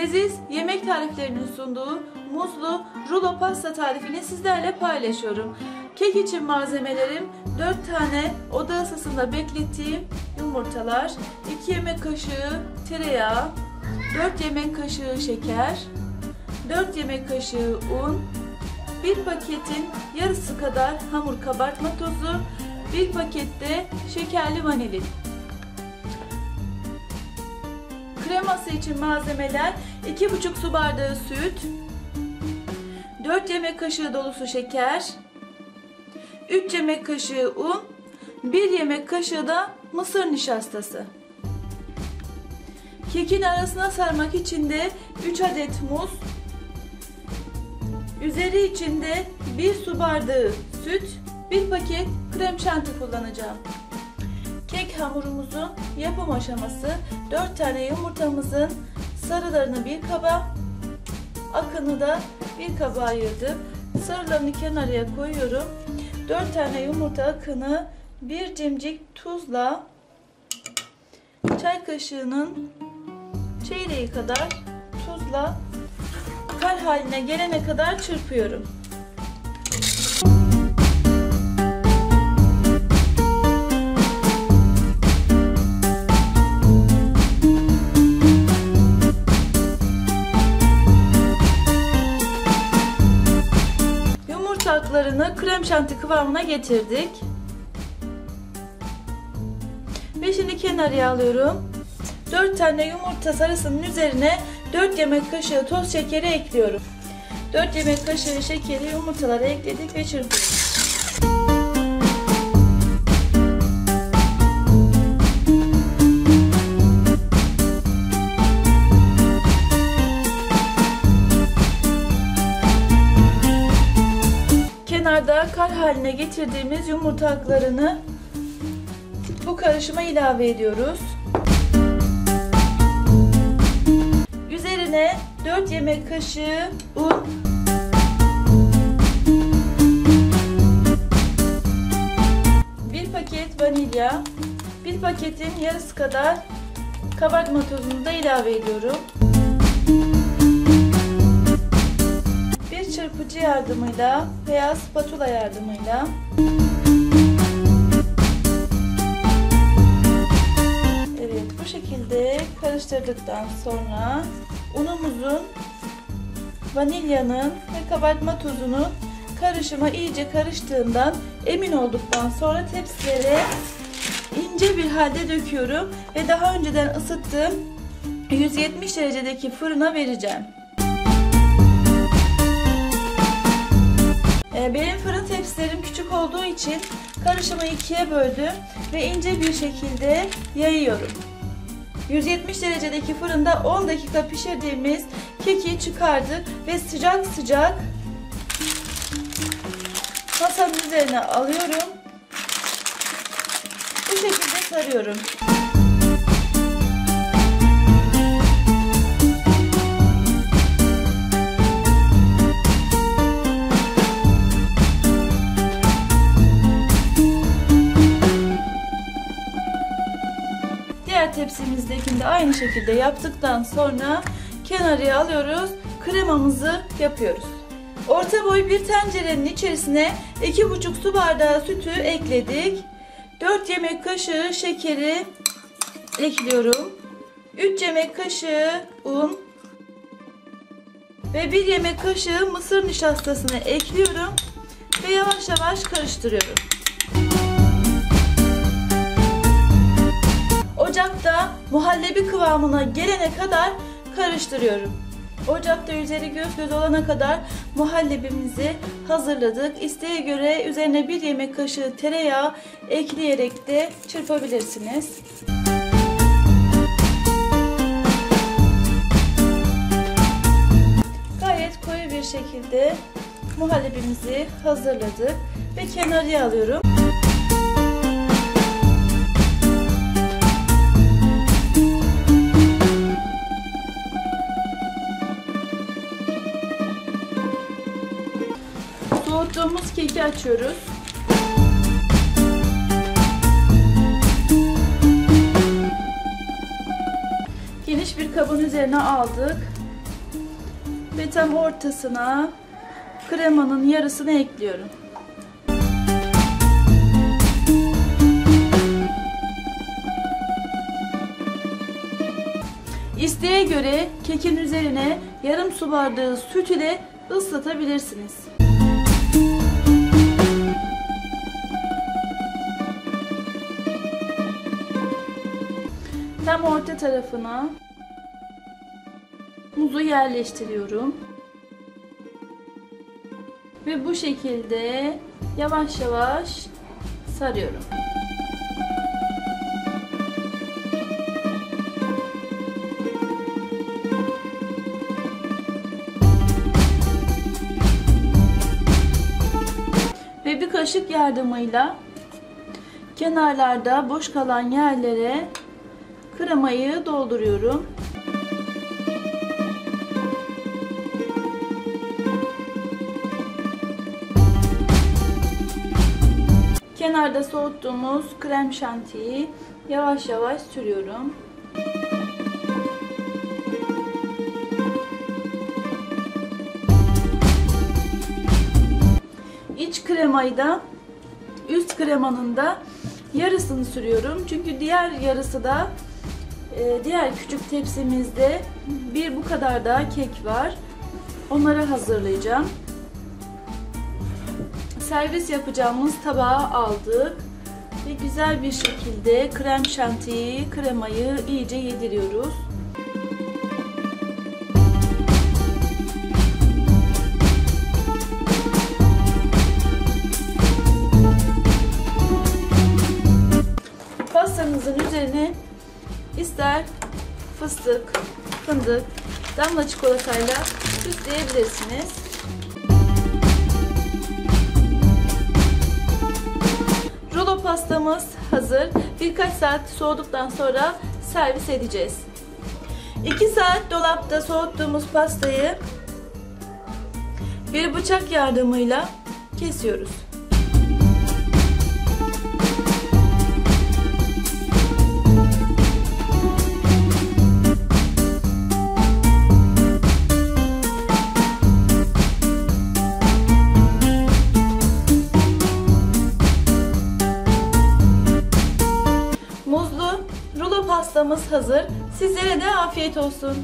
leziz yemek tariflerinin sunduğu muzlu rulo pasta tarifini sizlerle paylaşıyorum. Kek için malzemelerim 4 tane oda ısısında beklettiğim yumurtalar, 2 yemek kaşığı tereyağı, 4 yemek kaşığı şeker, 4 yemek kaşığı un, 1 paketin yarısı kadar hamur kabartma tozu, 1 pakette şekerli vanilin. Kreması için malzemeler 2,5 su bardağı süt, 4 yemek kaşığı dolusu şeker, 3 yemek kaşığı un, 1 yemek kaşığı da mısır nişastası. Kekin arasına sarmak için de 3 adet muz, üzeri için de 1 su bardağı süt, 1 paket krem şanti kullanacağım. Kek hamurumuzun yapım aşaması 4 tane yumurtamızın sarılarını bir kaba, akını da bir kaba ayırdım. Sarılarını kenarıya koyuyorum. 4 tane yumurta akını bir cimcik tuzla çay kaşığının çeyreği kadar tuzla kar haline gelene kadar çırpıyorum. Şanti kıvamına getirdik. Ve şimdi kenarıya alıyorum. 4 tane yumurta sarısının üzerine 4 yemek kaşığı toz şekeri ekliyorum. 4 yemek kaşığı şekeri yumurtalara ekledik ve çırpıyoruz. Haline getirdiğimiz yumurta aklarını bu karışıma ilave ediyoruz. Üzerine 4 yemek kaşığı un, bir paket vanilya, bir paketin yarısı kadar kabartma tozunu da ilave ediyorum. Çırpıcı yardımıyla veya spatula yardımıyla Evet bu şekilde karıştırdıktan sonra unumuzun vanilyanın ve kabartma tozunun karışıma iyice karıştığından emin olduktan sonra tepsilere ince bir halde döküyorum ve daha önceden ısıttığım 170 derecedeki fırına vereceğim. Benim fırın tepsilerim küçük olduğu için karışımı ikiye böldüm ve ince bir şekilde yayıyorum. 170 derecedeki fırında 10 dakika pişirdiğimiz keki çıkardık ve sıcak sıcak masanın üzerine alıyorum. Bu şekilde sarıyorum. De aynı şekilde yaptıktan sonra kenarıya alıyoruz. Kremamızı yapıyoruz. Orta boy bir tencerenin içerisine 2,5 su bardağı sütü ekledik. 4 yemek kaşığı şekeri ekliyorum. 3 yemek kaşığı un ve 1 yemek kaşığı mısır nişastasını ekliyorum ve yavaş yavaş karıştırıyorum. Ocakta muhallebi kıvamına gelene kadar karıştırıyorum. Ocakta üzeri göz göz olana kadar muhallebimizi hazırladık. İsteğe göre üzerine bir yemek kaşığı tereyağı ekleyerek de çırpabilirsiniz. Gayet koyu bir şekilde muhallebimizi hazırladık ve kenarıya alıyorum. Soğuttuğumuz keki açıyoruz. Geniş bir kabın üzerine aldık Ve tam ortasına kremanın yarısını ekliyorum. İsteğe göre kekin üzerine yarım su bardağı süt ile ıslatabilirsiniz. Tam orta tarafına muzu yerleştiriyorum. Ve bu şekilde yavaş yavaş sarıyorum. Ve bir kaşık yardımıyla kenarlarda boş kalan yerlere kremayı dolduruyorum. Kenarda soğuttuğumuz krem şantiyi yavaş yavaş sürüyorum. İç kremayı da üst kremanın da yarısını sürüyorum. Çünkü diğer yarısı da e, diğer küçük tepsimizde bir bu kadar daha kek var. Onları hazırlayacağım. Servis yapacağımız tabağa aldık. Ve güzel bir şekilde krem şantiyi, kremayı iyice yediriyoruz. İster fıstık, fındık, damla çikolatayla süsleyebilirsiniz. Rulo pastamız hazır. Birkaç saat soğuduktan sonra servis edeceğiz. 2 saat dolapta soğuttuğumuz pastayı bir bıçak yardımıyla kesiyoruz. Pastamız hazır. Sizlere de afiyet olsun.